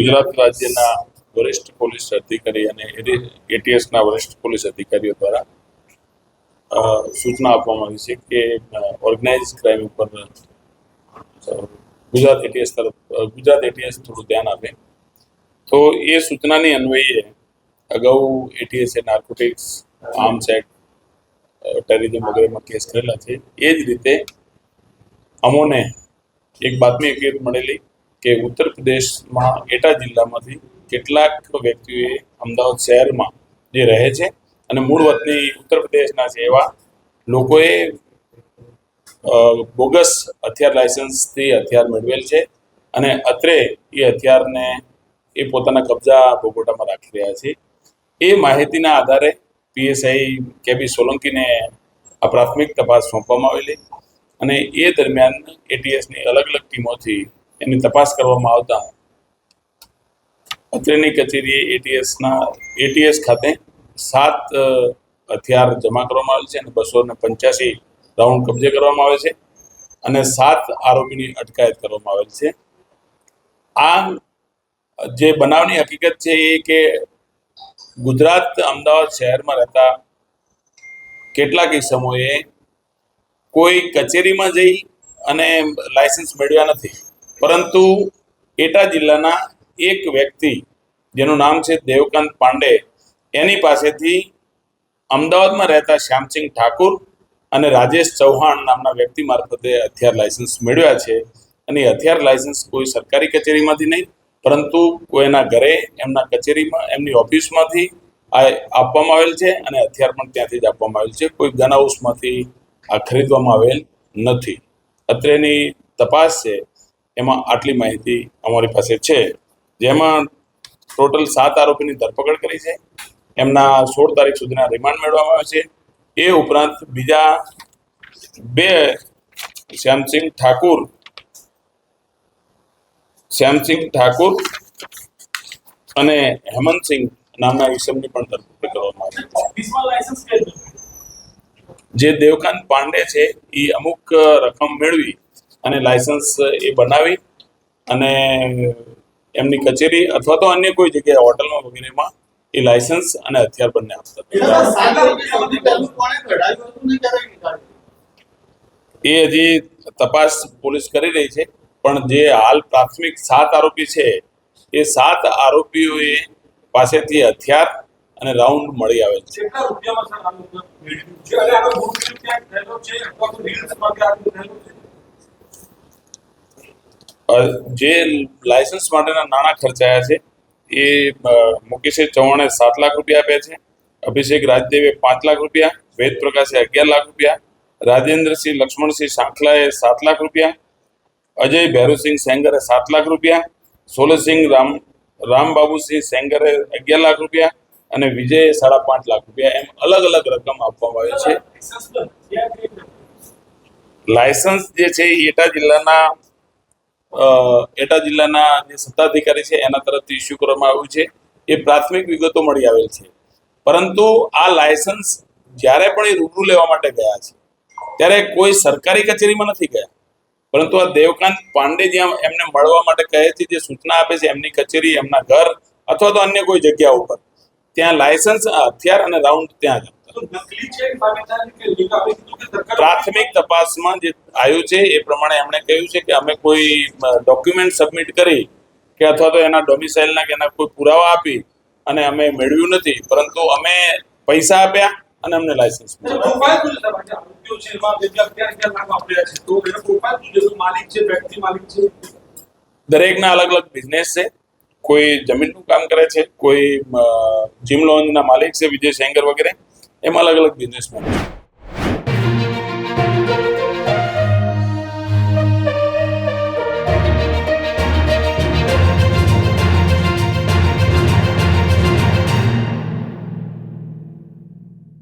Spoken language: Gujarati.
ગુજરાત રાજ્યના વરિષ્ઠ પોલીસ અધિકારી અને એટીએસના વરિષ્ઠ પોલીસ અધિકારીઓ દ્વારા સૂચના આપવામાં આવી છે કે ઓર્ગેનાઇઝ ક્રાઇમ ઉપર ગુજરાત એટીએસ તરફ ગુજરાત એટીએસ થોડું ધ્યાન આપે. તો એ સૂચનાની અન્વયે અગાઉ એટીએસે નાર્કોટિક્સ આર્મ્સ એક્ટ ટેરરિઝમ વગેરેમાં કેસ કરેલા છે. એ જ રીતે અમોને એક બાતમી હકીકત મળેલી કે ઉત્તર પ્રદેશમાં એટા જિલ્લામાંથી કેટલાક વ્યક્તિઓએ અમદાવાદ શહેરમાં જે રહે છે અને મૂળ વતની ઉત્તર પ્રદેશના છે એવા લોકોએ બોગસ હથિયાર લાયસન્સથી હથિયાર મેળવેલ છે અને અત્રે એ હથિયારને એ પોતાના કબજા બોગોટામાં રાખી રહ્યા છે. એ માહિતીના આધારે પીએસઆઈ કેબી સોલંકીને આ પ્રાથમિક તપાસ સોંપવામાં આવેલી અને એ દરમિયાન એટીએસની અલગ અલગ ટીમોથી એની તપાસ કરવામાં આવતા અત્રેની કચેરીએ એટીએસના એટીએસ ખાતે સાત હથિયાર જમા કરવામાં આવેલ છે અને બસો ને પંચ્યાસી રાઉન્ડ કબજે કરવામાં આવે છે અને સાત આરોપીની અટકાયત કરવામાં આવેલ છે. આ જે બનાવની હકીકત છે એ કે ગુજરાત અમદાવાદ શહેરમાં રહેતા કેટલાક સમયે કોઈ કચેરીમાં જઈ અને લાયસન્સ મેળવ્યા નથી. પરંતુ એટા જિલ્લાના એક વ્યક્તિ, જેનું નામ છે દેવકાંત પાંડે, એની પાસેથી અમદાવાદમાં રહેતા શ્યામસિંહ ઠાકુર અને રાજેશ ચૌહાણ નામના વ્યક્તિ મારફતે હથિયાર લાયસન્સ મેળવ્યા છે. અને હથિયાર લાયસન્સ કોઈ સરકારી કચેરીમાંથી નહીં, પરંતુ કોઈના ઘરે, એમના કચેરીમાં, એમની ઓફિસમાંથી આ આપવામાં આવેલ છે અને હથિયાર પણ ત્યાંથી જ આપવામાં આવેલ છે. કોઈ ગન હાઉસમાંથી આ ખરીદવામાં આવેલ નથી. અત્રેની તપાસ છે એમાં આટલી માહિતી અમારી પાસે છે. જેમાં ટોટલ સાત આરોપીની ધરપકડ કરી છે. એમના સોળ તારીખ સુધીના રિમાન્ડ મેળવવામાં આવે છે. એ ઉપરાંત બીજા બે શ્યામસિંહ ઠાકુર શ્યામસિંહ ઠાકુર અને હેમંતસિંહ નામના ઈસમની પણ ધરપકડ કરવામાં આવી છે. જે દેવકાંત પાંડે છે એ અમુક રકમ મેળવી અને લાયસન્સ એ બનાવી અને એમની કચેરી અથવા તો અન્ય કોઈ જગ્યાએ હોટલમાં વગેરેમાં એ લાયસન્સ અને હથિયાર બંને આપતા. એ હજી તપાસ પોલીસ કરી રહી છે પણ જે હાલ પ્રાથમિક સાત આરોપી છે એ સાત આરોપીઓએ પાસેથી હથિયાર અને રાઉન્ડ મળી આવે છે. જે લાયસન્સ માટેના નાણાં ખર્ચાયા છે, એ મુકેશે ચૌહાણે સાત લાખ રૂપિયા આપ્યા છે. અભિષેક રાજદેવે પાંચ લાખ રૂપિયા, વેદ પ્રકાશે અગિયાર લાખ રૂપિયા, રાજેન્દ્રસિંહ લક્ષ્મણસિંહ સાંખલાએ સાત લાખ રૂપિયા, અજય ભૈરુસિંહ સેંગરે સાત લાખ રૂપિયા, સોલસિંહ રામ, રામબાબુસિંહ સેંગરે અગિયાર લાખ રૂપિયા અને વિજયે સાડા પાંચ લાખ રૂપિયા એમ અલગ અલગ રકમ આપવામાં આવી છે. લાયસન્સ જે છે એટા જિલ્લાના એટા જિલ્લાના જે સત્તાધિકારી છે, એના તરફથી ઇસ્યુ કરવામાં આવ્યું છે. એ પ્રાથમિક વિગતો મળી આવેલ છે. પરંતુ આ લાયસન્સ જ્યારે પણ એ રૂબરૂ લેવા માટે ગયા છે, ત્યારે કોઈ સરકારી કચેરીમાં નથી ગયા. પરંતુ આ દેવકાંત પાંડે જ્યાં એમને મળવા માટે કહે છે, જે સૂચના આપે છે, એમની કચેરી, એમના ઘર અથવા તો અન્ય કોઈ જગ્યા ઉપર, ત્યાં લાયસન્સ હથિયાર અને રાઉન્ડ ત્યાં જ. પ્રાથમિક તપાસમાં જે આવ્યું છે એ પ્રમાણે એમણે કહ્યું છે કે અમે કોઈ ડોક્યુમેન્ટ સબમિટ કરી કે અથવા તો એના ડોમિસાઇલના કે એના કોઈ પુરાવા આપી અને અમે મેળવ્યું નથી. પરંતુ અમે પૈસા આપ્યા અને અમને લાયસન્સ દરેકના અલગ અલગ બિઝનેસ છે. કોઈ જમીનનું કામ કરે છે કોઈ જીમ લોન્જના માલિક છે વિજય સેંગર વગેરે. એમાં અલગ અલગ બિઝનેસમેન છે